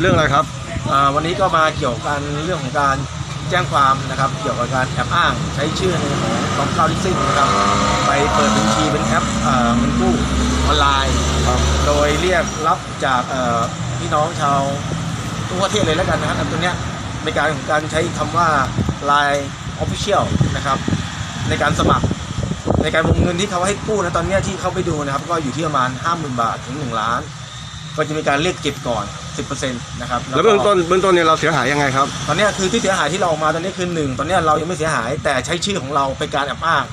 เรื่องอะไรครับวันนี้ก็มาเกี่ยวกันเรื่องของการแจ้งความนะครับ เกี่ยวกับการแอบอ้างใช้ชื่อในของของเกาลิซิ่งนะครับ ไปเปิดบัญชีเป็นแอปเงินกู้ออนไลน์ครับโดยเรียกรับจากพี่น้องชาวทั่วประเทศเลยแล้วกันนะครับตัวเนี้ยในการของการใช้คำว่า Line Official นะครับ ในการสมัคร ในการวงเงินที่เขาให้กู้นะตอนนี้ที่เขาไปดูนะครับ ก็อยู่ที่ประมาณ 50,000 บาทถึง 1 ล้าน ก็จะมีการเรียกเก็บก่อน 10%นะครับแล้วเบื้องต้นเบื้องต้นเนี่ยเราเสียหายยังไงครับ ตอนเนี้ยคือที่เสียหายที่เราออกมาตอนนี้คือหนึ่งตอนเนี้ยเรายังไม่เสียหาย แต่ใช้ชื่อของเราเป็นการแอบอ้าง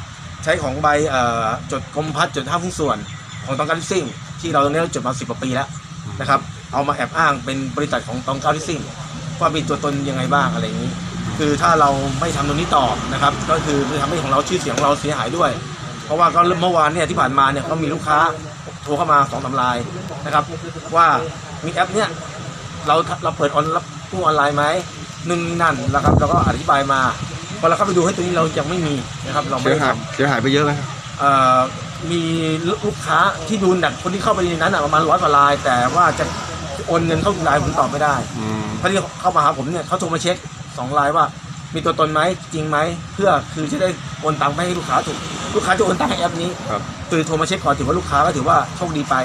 ใช้ของใบเอ่อจดกรมพัฒน์จดห้าหุ้นส่วน ของตองการลิสซิ่ง ที่เราตอนนี้เราจดมาสิบกว่าปีแล้วนะครับเอามาแอบอ้างเป็นบริษัทของตองการลิสซิ่งว่ามีตัวตนยังไงบ้างอะไรอย่างนี้ คือถ้าเราไม่ทำตรงนี้ต่อนะครับก็คือทำให้ของเราชื่อเสียงของเราเสียหายด้วย เพราะว่าก็เมื่อวานเนี่ยที่ผ่านมาเนี่ยก็มีลูกค้า โทรเข้ามาสองสามรายนะครับ ว่ามีแอปเนี่ยเราเราเปิดออนรับกู้ออนไลน์ไหมนู่นนี่นั่นนะครับแล้วก็อธิบายมาพอเราเข้าไปดูให้ตัวนี้เรายังไม่มีนะครับ เราไม่เสียได้หายทำเสียหายไปเยอะไหมครับเอ่อมีลูกค้าที่ดูหนักคนที่เข้าไปในนั้นนะประมาณร้อยกว่าราย แต่ว่าจะโอนเงินเข้ากี่รายผมตอบไม่ได้ อืม พอที่เข้ามาหาผมเนี่ยเขาโทรมาเช็คสองรายว่า มีตัวตนไหมจริงไหมเพื่อคือจะได้โอนตังค์ไปให้ลูกค้าถูกลูกค้าจะโอนตังค์ให้แอปนี้ครับคือโทรมาเช็คก่อนถือว่าลูกค้าก็ถือว่าโชคดีไป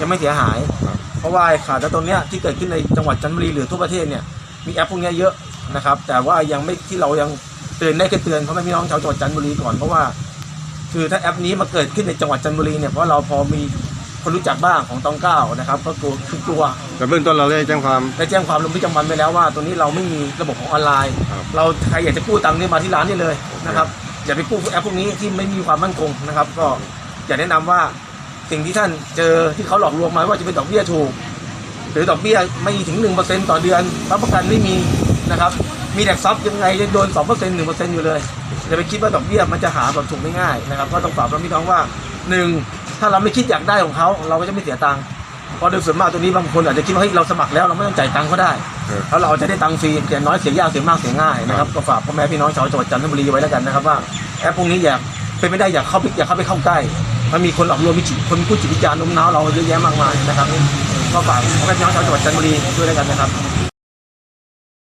ยังไม่เสียหาย ครับ เพราะว่าไอ้ขาดตรงเนี้ยที่เกิดขึ้นในจังหวัดจันทบุรีหรือทั่วประเทศเนี่ยมีแอปพวกเนี้ยเยอะนะครับ แต่ว่ายังไม่ที่เรายังเตือนได้แค่เตือนเพราะไม่พี่น้องชาวจังหวัดจันทบุรีก่อนเพราะว่า คือถ้าแอปนี้มาเกิดขึ้นในจังหวัดจันทบุรีเนี่ยเพราะเราพอมี คนรู้จักบ้างของตองเก้านะครับก็กลัวคือกลัวแต่เบื้องต้นเราได้แจ้งความ ได้แจ้งความลงบันทึกประจำวันไปแล้วว่าตัวนี้เราไม่มีระบบของออนไลน์ ครับ เราใครอยากจะกู้ตังค์นี่มาที่ร้านนี่เลยนะครับอย่าไปกู้แอปพวกนี้ที่ไม่มีความมั่นคงนะครับ ก็อยากแนะนำว่าสิ่งที่ท่านเจอที่เขาหลอกลวงมาว่าจะเป็นดอกเบี้ยถูก หรือดอกเบี้ยไม่ถึงหนึ่งเปอร์เซ็นต์ต่อเดือนรับประกันไม่มีนะครับ มีแดกซับยังไงจะโดนสองเปอร์เซ็นต์หนึ่งเปอร์เซ็นต์อยู่เลยอย่าไปคิดว่าดอกเบี้ยมันจะหาแบบถูกไม่ง่ายนะครับ ก็ต้องฝากพี่น้องว่าหนึ่ง ถ้าเราไม่คิดอยากได้ของเขาเราก็จะไม่เสียตังค์เพราะโดยส่วนมากตัวนี้บางคนอาจจะคิดว่าเฮ้ยเราสมัครแล้วเราไม่ต้องจ่ายตังค์ก็ได้เออแล้วเราจะได้ตังค์ฟรีเสียน้อยเสียยากเสียมากเสียง่ายนะครับก็ฝากพ่อแม่พี่น้องชาวจังหวัดจันทบุรีไว้แล้วกันนะครับว่าแอปพวกนี้อยากเป็นไม่ได้อยากเข้าไปอยากเข้าไปเข้าใกล้มันมีคนหลอกลวงมีจิตคนพูดจิตวิจารณ์น้มน้าวเราเยอะแยะมากมายนะครับก็ฝากพ่อแม่พี่น้องชาวจังหวัดจันทบุรีด้วยแล้วกันนะครับ